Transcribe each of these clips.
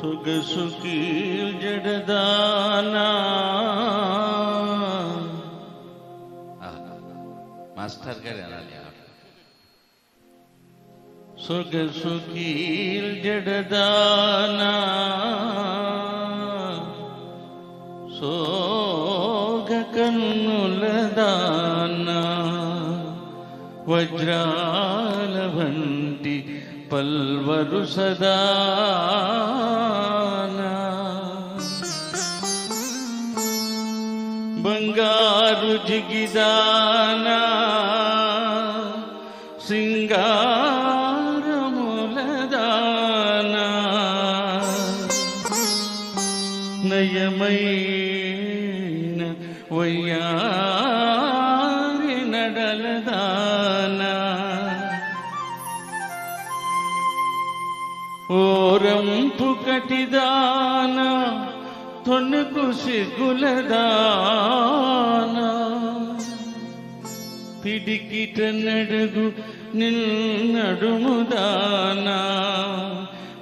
సుఖసుఖీ జడదానా master గారు అనాలి. సుఖసుఖీ జడదానా సోగ కన్నుల దానా వజ్రాల వంటి పల్వరు సదానా బంగారు జిగిదానా. సింగారములదానా. నయమైన వయ్యారి ఓరంపు కటిదానా తొణుకు సిగ్గులదానా పిడికిట నడుగు నిన్నడుముదానా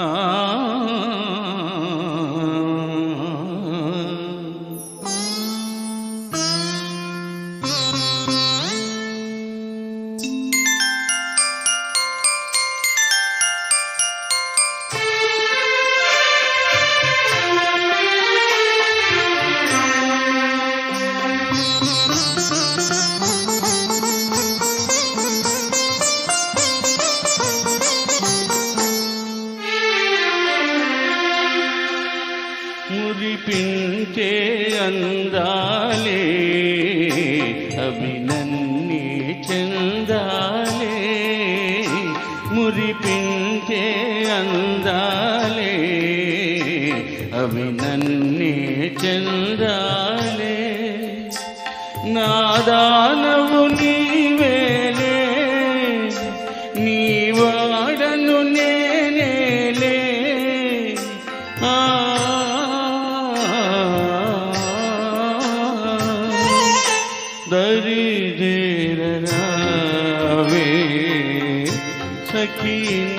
ఆ మురిపించే అందాలే అభినన్ని చందాలే. మురిపించే అందాలే అభినన్ని చందాలే. నాదానవు నీవే की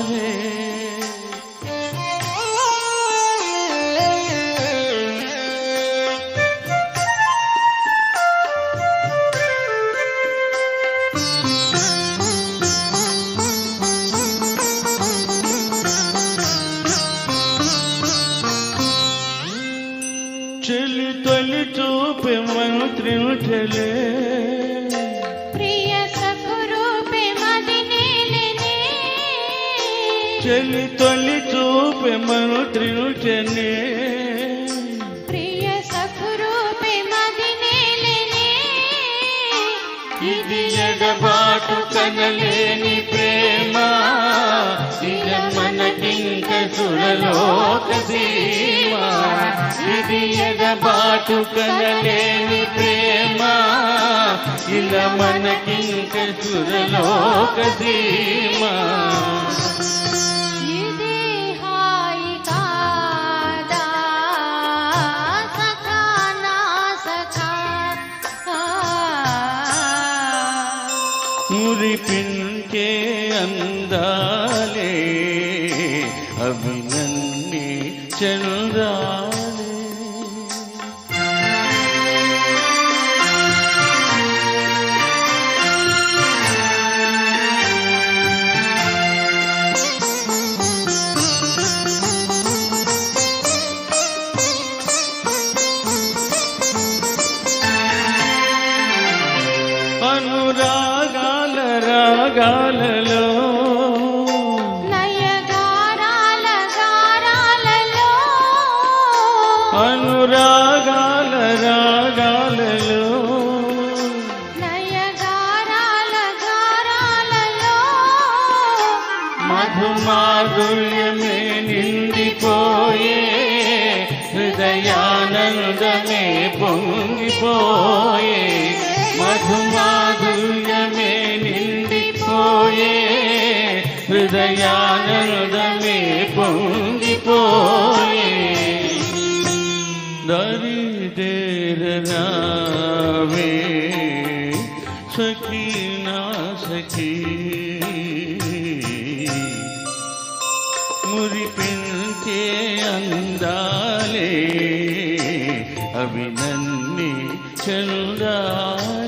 మంత్రించలే ప్రియ సకురూపే మదినేలనే చెలి తొలి చూపే మంత్రించనే ప్రియ సకురూపే మదినేలనే ఇది ఎడబాటు కనలేని ప్రేమ. ఇక మనకింక సురలోక సీమ ఇది ఎడబాటు కనలేని ప్రేమ. ఇలా మనకింక నా సఖా? మురిపించే అందాలే అవి నన్నే माधुर्यमे निन्दिपोये हृदयानन्दमे पोये मधुमाधुर्यमे निन्दिपोये हृदयानन्दमे दरिदेर दरिदेरनावे सखी ना सखी। మురిపించే అందాలే అవి నన్ని చందాలే